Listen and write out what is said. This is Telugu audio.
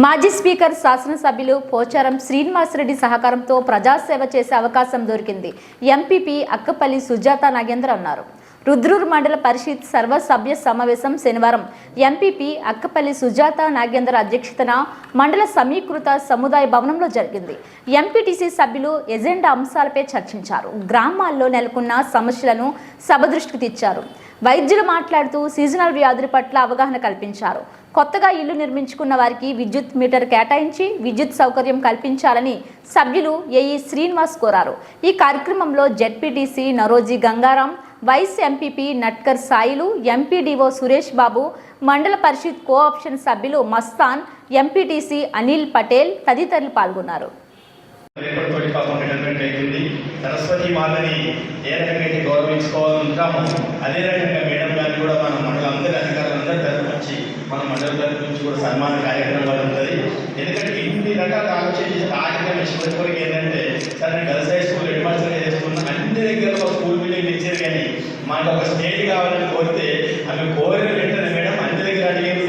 మాజీ స్పీకర్ శాసనసభ్యులు పోచారం శ్రీనివాసరెడ్డి సహకారంతో ప్రజాసేవ చేసే అవకాశం దొరికింది. ఎంపీపీ అక్కపల్లి సుజాత నాగేంద్ర అన్నారు. రుద్రూరు మండల పరిషత్ సర్వసభ్య సమావేశం శనివారం. ఎంపీపీ అక్కపల్లి సుజాత నాగేంద్ర అధ్యక్షతన మండల సమీకృత సముదాయ భవనంలో జరిగింది. ఎంపీటీసీ సభ్యులు ఎజెండా అంశాలపై చర్చించారు. గ్రామాల్లో నెలకొన్న సమస్యలను సభ దృష్టికి తెచ్చారు. వైద్యులు మాట్లాడుతూ సీజనల్ వ్యాధుల పట్ల అవగాహన కల్పించారు. కొత్తగా ఇల్లు నిర్మించుకున్న వారికి విద్యుత్ మీటర్ కేటాయించి విద్యుత్ సౌకర్యం కల్పించాలని సభ్యులు ఏఈ శ్రీనివాస్ కోరారు. ఈ కార్యక్రమంలో ZPTC Naroji Gangaram vice MPP Natkar Sailu MPDO Suresh Babu Mandal Parishad co option సభ్యులు మస్తాన్ ఎంపీటీసీ అనిల్ పటేల్ తదితరులు పాల్గొన్నారు. సరస్వతి మాతని ఏ రకంగా ఉంటాము అదే రకంగా మేడం గారికి కూడా మన మండల అందరి అధికారులందరి తరఫు నుంచి మన మండల తరఫు నుంచి కూడా సన్మాన కార్యక్రమాలు ఉంటుంది ఎందుకంటే ఇన్ని రకాల ఆలోచన చేసి ఆఖరిగా ఏంటంటే సరే గర్ల్స్ హై స్కూల్ హెడ్ మాస్టర్గా చేస్తున్నా అన్ని దగ్గర ఒక స్కూల్ బిల్డింగ్ ఇచ్చారు కానీ మాకు ఒక స్టేట్ కావాలని కోరితే అవి